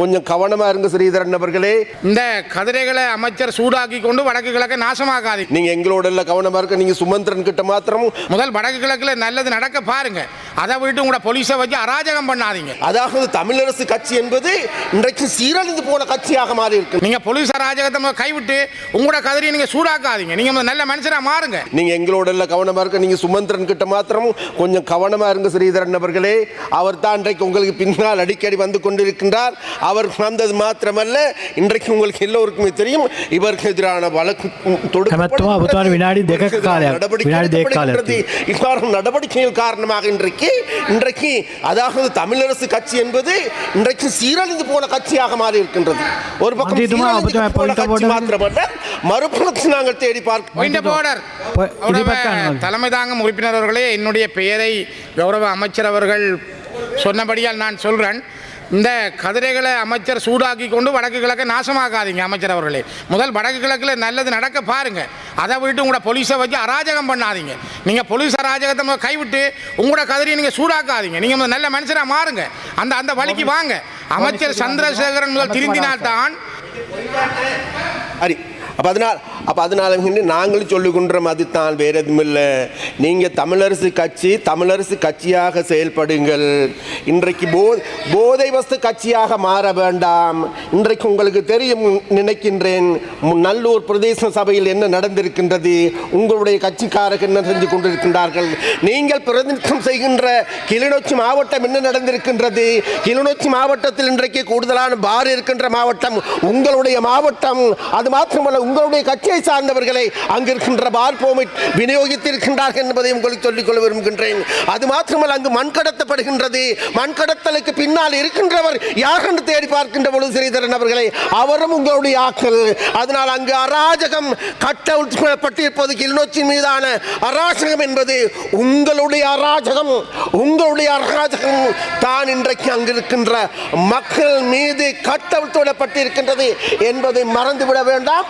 கொஞ்சம் கவனமா இருங்க ஸ்ரீதரன் அவர்களே இந்த கதிரைகளை அமைச்சர் சூடாக்கி கொண்டு வடக்கு கிழக்கு நாசமாக்காதீங்க. நீங்க எங்களோட கவனமா இருக்க நீங்க சுமந்திரன் கிட்ட மாத்திரம் முதல் வடக்கு கிழக்குல நல்லது நடக்க பாருங்க. அதை விட்டு உங்களோட போலீஸை வச்சு அராஜகம் பண்ணாதீங்க. அதாவது தமிழரசு கட்சி என்பது இன்றைக்கு சீரழிந்து போன கட்சியாக மாறி இருக்கு நீங்க போலீஸ் அராஜகத்தை கைவிட்டு உங்களோட கதிரியை நீங்க சூடாக்காதீங்க. நீங்க நல்ல மனுஷனா மாறுங்க. நீங்க எங்களோட எல்லாம் கவனமா இருக்க நீங்க சுமந்திரன் கிட்ட மாத்திரம் கொஞ்சம் கவனமா இருங்க ஸ்ரீதரன் அவர்களே. அவர் தான் இன்றைக்கு உங்களுக்கு பின்னால் அடிக்கடி வந்து கொண்டிருக்கின்றார். அவர் வந்தது மாத்திரமல்ல இன்றைக்கு உங்களுக்கு எல்லோருக்குமே தெரியும். இவருக்கு எதிரான வழக்கு தொடுக்கப்பட்ட நடவடிக்கை நடவடிக்கைகள் காரணமாக இன்றைக்கு இன்றைக்கு அதாவது தமிழரசு கட்சி என்பது இன்றைக்கு சீரழிந்து போன கட்சியாக மாறி இருக்கின்றது ஒரு பக்கம் போன கட்சி மாத்திரமல்ல மறுபுறத்தில் நாங்கள் தேடி பார்க்க பாயிண்ட் போர்டர். போ- இடிபட்டாங்க. தலைமை தாங்கும் உறுப்பினர் அவர்களே என்னுடைய பெயரை கௌரவ அமைச்சர் அவர்கள் சொன்னபடியால் நான் சொல்றேன். இந்த கதிரைகளை அமைச்சர் சூடாக்கி கொண்டு வடக்கு கிழக்கு நாசமாக்காதீங்க அமைச்சர் அவர்களே. முதல் வடக்கு கிழக்குல நல்லது நடக்க பாருங்க. அதை விட்டு உங்களோட போலீஸை வச்சு அராஜகம் பண்ணாதீங்க. நீங்க போலீஸ் அராஜகத்தை முதல்ல கைவிட்டு உங்களோட கதிரையை நீங்க சூடாக்காதீங்க. நீங்க முதல்ல நல்ல மனுஷரா மாறுங்க. அந்த அந்த வழிக்கு வாங்க. அமைச்சர் சந்திரசேகரன் முதல் திருந்தினால்தான் சரி அப்போ அதனால் அப்போ அதனால நாங்களும் சொல்லுகின்ற மாதிரி தான் வேறு எதுவும் இல்லை. நீங்கள் தமிழரசு கட்சி தமிழரசு கட்சியாக செயல்படுங்கள். இன்றைக்கு போ போதை வஸ்து கட்சியாக மாற வேண்டாம். இன்றைக்கு உங்களுக்கு தெரியும் நினைக்கின்றேன் நல்லூர் பிரதேச சபையில் என்ன நடந்திருக்கின்றது உங்களுடைய கட்சிக்காரர்கள் என்ன செஞ்சு கொண்டிருக்கின்றார்கள். நீங்கள் பிரதிநிதித்துவம் செய்கின்ற கிளிநொச்சி மாவட்டம் என்ன நடந்திருக்கின்றது? கிளிநொச்சி மாவட்டத்தில் இன்றைக்கு கூடுதலான பார் இருக்கின்ற மாவட்டம் உங்களுடைய மாவட்டம். அது மாத்திரமல்ல உங்களுடைய கட்சியை சார்ந்தவர்களை அங்கு இருக்கின்ற விநியோகித்திருக்கின்றார்கள் என்பதை உங்களுக்கு சொல்லிக்கொள்ள விரும்புகின்றேன். அது மாத்திரமல்ல அங்கு மண் கடத்தப்படுகின்றது. மண் கடத்தலுக்கு பின்னால் இருக்கின்றவர் யார் என்று தேடி பார்க்கின்ற பொழுது ஸ்ரீதரன் அவர்களை அவரும் உங்களுடைய ஆக்கள் அதனால் அங்கு அராஜகம் கட்டப்பட்டிருப்பது கிளிநொச்சியின் மீதான அராஜகம் என்பது உங்களுடைய அராஜகம் உங்களுடைய அராஜகம் தான் இன்றைக்கு அங்கு இருக்கின்ற மக்கள் மீது கட்டவிழ்த்துவிடப்பட்டிருக்கின்றது என்பதை மறந்துவிட வேண்டாம்.